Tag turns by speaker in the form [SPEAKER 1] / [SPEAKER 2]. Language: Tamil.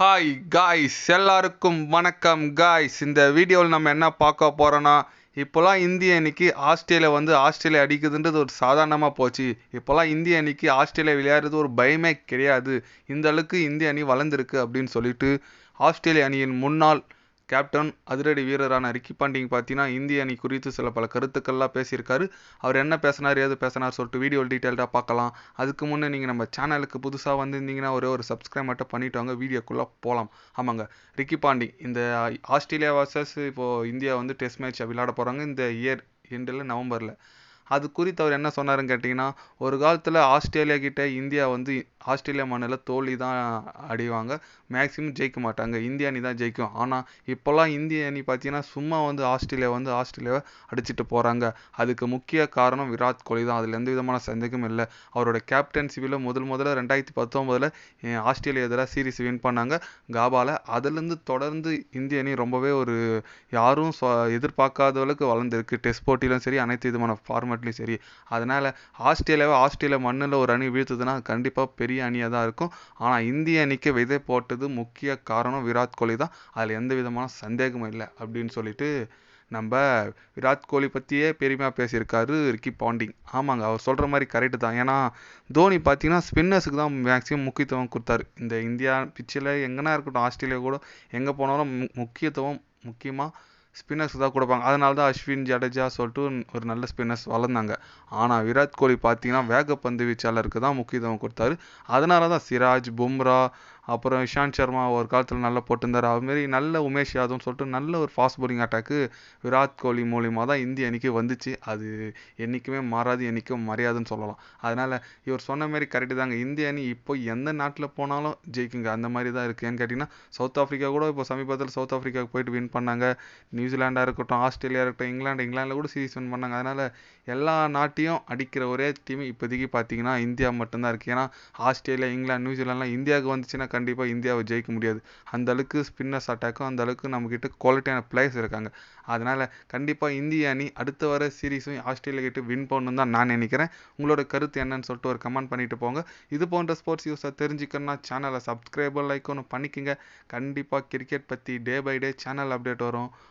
[SPEAKER 1] ஹாய் காய்ஸ் எல்லாருக்கும் வணக்கம் காய்ஸ் இந்த வீடியோவில் நம்ம என்ன பார்க்க போகிறோன்னா இப்போலாம் இந்திய அணிக்கு ஆஸ்திரேலியா வந்து ஆஸ்திரேலியா அடிக்குதுன்றது ஒரு சாதாரணமாக போச்சு. இப்போலாம் இந்திய அணிக்கு ஆஸ்திரேலியா விளையாடுறது ஒரு பயமே கிடையாது. இந்த அளவுக்கு இந்திய அணி வளர்ந்துருக்கு அப்படின்னு சொல்லிட்டு ஆஸ்திரேலிய அணியின் முன்னாள் கேப்டன் அதிரடி வீரரான ரிக்கி பாண்டிங் பார்த்தீங்கன்னா இந்திய அணி குறித்து சில பல கருத்துக்கள்லாம் பேசியிருக்காரு. அவர் என்ன பேசினார் ஏது பேசினார் சொல்லிட்டு வீடியோ டீட்டெயில்டாக பார்க்கலாம். அதுக்கு முன்னே நீங்கள் நம்ம சேனலுக்கு புதுசாக வந்திருந்தீங்கன்னா ஒரே ஒரு சப்ஸ்கிரைப் மட்டும் பண்ணிட்டு வாங்க. வீடியோக்குள்ளே போகலாம் ஆமாங்க. ரிக்கி பாண்டிங் இந்த ஆஸ்திரேலியா வர்சஸ் இப்போது இந்தியா வந்து டெஸ்ட் மேட்ச் விளையாட போகிறாங்க இந்த இயர் எண்டில் நவம்பரில். அது குறித்து அவர் என்ன சொன்னாருன்னு கேட்டிங்கன்னா ஒரு காலத்தில் ஆஸ்திரேலியா கிட்டே இந்தியா வந்து ஆஸ்திரேலியா மண்ணில் தோல்வி தான் அடிவாங்க. மேக்ஸிமம் ஜெயிக்க மாட்டாங்க. இந்திய அணி தான் ஜெயிக்கும். ஆனால் இப்போல்லாம் இந்திய அணி பார்த்தீங்கன்னா சும்மா வந்து ஆஸ்திரேலியா வந்து ஆஸ்திரேலியாவை அடிச்சுட்டு போகிறாங்க அதுக்கு முக்கிய காரணம் விராட் கோலி தான். அதில் எந்த விதமான சந்தேகமும் இல்லை. அவரோட கேப்டன்சிவில் முதல் முதல்ல ரெண்டாயிரத்தி பத்தொம்போதில் ஆஸ்திரேலியா எதிராக சீரீஸ் வின் பண்ணாங்க. காபாவில் அதுலேருந்து தொடர்ந்து இந்திய அணி ரொம்பவே ஒரு யாரும் எதிர்பார்க்காத அளவுக்கு வளர்ந்துருக்கு. டெஸ்ட் போட்டியிலும் சரி அனைத்து விதமான ஃபார்மேட்லேயும் சரி. அதனால் ஆஸ்திரேலியாவை ஆஸ்திரேலியா மண்ணில் ஒரு அணி வீழ்த்துதுன்னா கண்டிப்பாக பெரிய அணியாக தான் இருக்கும். ஆனால் இந்திய அணிக்கு விதை போட்டது முக்கிய காரணம் விராட் கோலி தான். அதில் எந்த விதமான சந்தேகமும் இல்லை அப்படின்னு சொல்லிட்டு நம்ம விராட் கோலி பற்றியே பெருமையாக பேசியிருக்காரு ரிக்கி பாண்டிங். ஆமாங்க அவர் சொல்கிற மாதிரி கரெக்டு தான். ஏன்னா தோனி பார்த்தீங்கன்னா ஸ்பின்னர்ஸுக்கு தான் மேக்ஸிமம் முக்கியத்துவம் கொடுத்தாரு. இந்த இந்தியா பிச்சில் எங்கன்னா இருக்கட்டும் ஆஸ்திரேலியா கூட எங்கே போனாலும் முக்கியத்துவம் முக்கியமாக ஸ்பின்னர்ஸ் தான் கொடுப்பாங்க. அதனால தான் அஸ்வின் ஜடேஜா சொல்லிட்டு ஒரு நல்ல ஸ்பின்னர்ஸ் வளர்ந்தாங்க. ஆனால் விராட் கோலி பார்த்தீங்கன்னா வேகப்பந்து வீச்சாளருக்கு தான் முக்கியத்துவம் கொடுத்தாரு. அதனால தான் சிராஜ் பும்ரா அப்புறம் இஷாந்த் சர்மா ஒரு காலத்தில் நல்லா போட்டிருந்தார். அதுமாரி நல்ல உமேஷ் யாதவ்னு சொல்லிட்டு நல்ல ஒரு fast bowling attack Virat Kohli மூலியமாக தான் இந்திய அணிக்கு வந்துச்சு. அது என்றைக்குமே மாறாது என்றைக்கும் மறையாதுன்னு சொல்லலாம். அதனால் இவர் சொன்ன மாதிரி கரெக்டு தாங்க. இந்திய அணி இப்போ எந்த நாட்டில் போனாலும் ஜெயிக்குங்க. அந்த மாதிரி தான் இருக்குது ஏன்னு கேட்டிங்கன்னா சவுத் ஆஃப்ரிக்கா கூட இப்போ சமீபத்தில் சவுத் ஆஃப்ரிக்காவுக்கு போயிட்டு வின் பண்ணாங்க. நியூசிலாண்டாக இருக்கட்டும் ஆஸ்திரேலியா இருக்கட்டும் இங்கிலாந்து இங்கிலாந்தில் கூட சீரிஸ் வின் பண்ணாங்க. அதனால் எல்லா நாட்டையும் அடிக்கிற ஒரே டீம் இப்போதைக்கு பார்த்தீங்கன்னா இந்தியா மட்டும்தான் இருக்குது ஏன்னா ஆஸ்திரேலியா இங்கிலாந்து நியூசிலாண்ட்லாம் இந்தியாவுக்கு வந்துச்சுன்னா கண்டிப்பாக இந்தியாவை ஜெயிக்க முடியாது. அந்தளவுக்கு ஸ்பின்னர்ஸ் அட்டாக்கும் அந்தளவுக்கு நம்மக்கிட்ட குவாலிட்டியான பிளேயர்ஸ் இருக்காங்க. அதனால் கண்டிப்பாக இந்திய அணி அடுத்த வர சீரீஸும் ஆஸ்திரேலியா கிட்ட வின் பண்ணணும் தான் நான் நினைக்கிறேன். உங்களோட கருத்து என்னன்னு சொல்லிட்டு ஒரு கமெண்ட் பண்ணிட்டு போங்க. இது போன்ற ஸ்போர்ட்ஸ் யூஸை தெரிஞ்சுக்கணும்னா சேனலை சப்ஸ்கிரைபர் லைக் ஒன்று பண்ணிக்கோங்க. கண்டிப்பாக கிரிக்கெட் பற்றி day by day channel update வரும்.